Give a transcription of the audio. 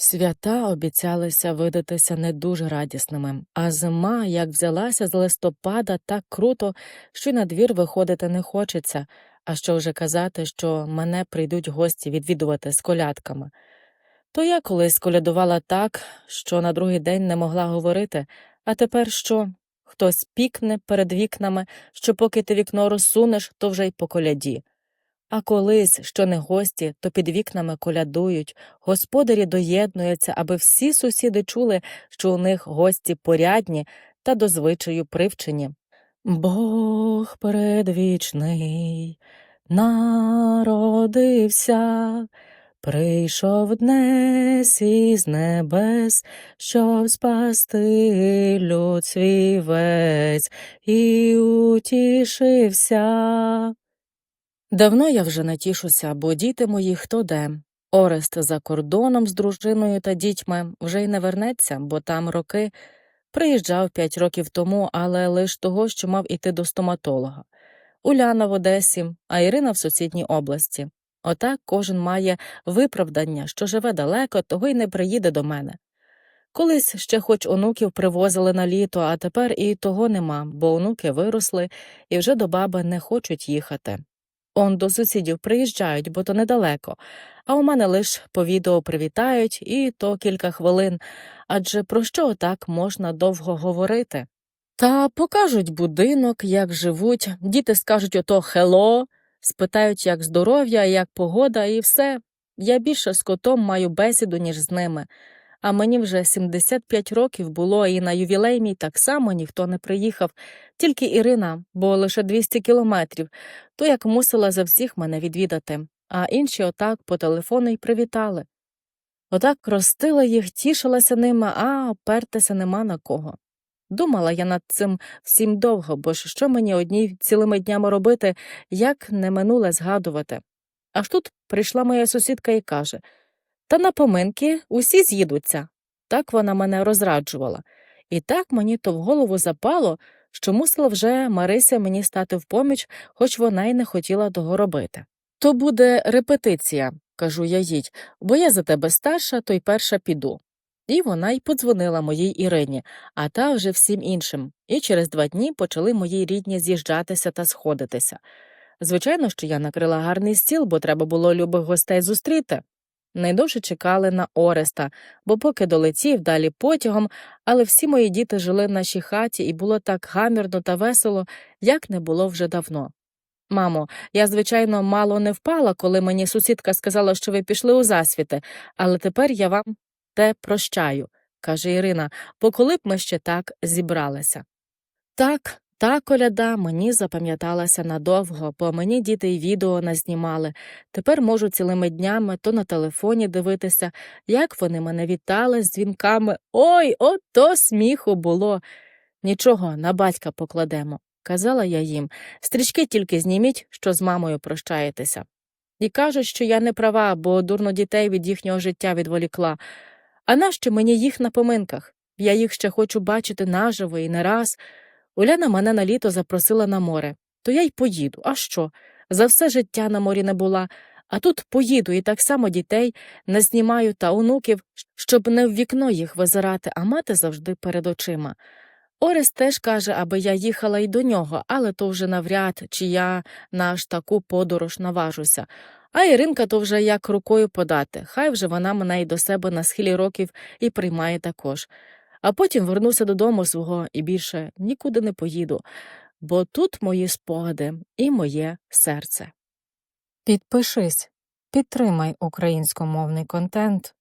Свята обіцялися видатися не дуже радісними, а зима, як взялася з листопада, так круто, що на двір виходити не хочеться, а що вже казати, що мене прийдуть гості відвідувати з колядками. То я колись колядувала так, що на другий день не могла говорити, а тепер що? Хтось пікне перед вікнами, що поки ти вікно розсунеш, то вже й по коляді. А колись, що не гості, то під вікнами колядують, господарі доєднуються, аби всі сусіди чули, що у них гості порядні та до звичаю привчені. Бог предвічний народився, прийшов днес із небес, щоб спасти люд свій весь і утішився. Давно я вже не тішуся, бо діти мої хто де. Орест за кордоном з дружиною та дітьми вже й не вернеться, бо там роки приїжджав п'ять років тому, але лиш того, що мав іти до стоматолога. Уляна в Одесі, а Ірина в сусідній області. Отак кожен має виправдання, що живе далеко, того й не приїде до мене. Колись ще хоч онуків привозили на літо, а тепер і того нема, бо онуки виросли і вже до баби не хочуть їхати. Он до сусідів приїжджають, бо то недалеко, а у мене лиш по відео привітають, і то кілька хвилин. Адже про що так можна довго говорити? Та покажуть будинок, як живуть, діти скажуть ото хело, спитають, як здоров'я, як погода, і все. Я більше з котом маю бесіду, ніж з ними. А мені вже 75 років було, і на ювілей мій так само ніхто не приїхав, тільки Ірина, бо лише 200 кілометрів, то як мусила за всіх мене відвідати, а інші отак по телефону й привітали. Отак ростила їх, тішилася ними, а опертися нема на кого. Думала я над цим всім довго, бо ж що мені одній цілими днями робити, як не минуле згадувати. Аж тут прийшла моя сусідка і каже Та на поминки усі з'їдуться. Так вона мене розраджувала. І так мені то в голову запало, що мусила вже Марися мені стати в поміч, хоч вона й не хотіла того робити. То буде репетиція, кажу я їй, бо я за тебе старша, то й перша піду. І вона й подзвонила моїй Ірині, а та вже всім іншим, і через два дні почали мої рідні з'їжджатися та сходитися. Звичайно, що я накрила гарний стіл, бо треба було любих гостей зустріти. Найдовше чекали на Ореста, бо поки долетів далі потягом, але всі мої діти жили в нашій хаті, і було так гамірно та весело, як не було вже давно. Мамо, я, звичайно, мало не впала, коли мені сусідка сказала, що ви пішли у засвіти, але тепер я вам те прощаю, каже Ірина, бо коли б ми ще так зібралися. Так, та коляда мені запам'яталася надовго, бо мені діти й відео назнімали. Тепер можу цілими днями то на телефоні дивитися, як вони мене вітали з дзвінками. Ой, ото сміху було. Нічого, на батька покладемо, казала я їм. Стрічки тільки зніміть, що з мамою прощаєтеся. І кажуть, що я не права, бо дурно дітей від їхнього життя відволікла. А нащо мені їх на поминках? Я їх ще хочу бачити наживо і не раз. Уляна мене на літо запросила на море, то я й поїду. А що? За все життя на морі не була, а тут поїду і так само дітей не знімаю та онуків, щоб не в вікно їх визирати, а мати завжди перед очима. Орес теж каже, аби я їхала й до нього, але то вже навряд, чи я на аж таку подорож наважуся. А Іринка то вже як рукою подати, хай вже вона мене й до себе на схилі років і приймає також. А потім вернуся додому свого і більше нікуди не поїду, бо тут мої спогади і моє серце. Підпишись, підтримай українськомовний контент.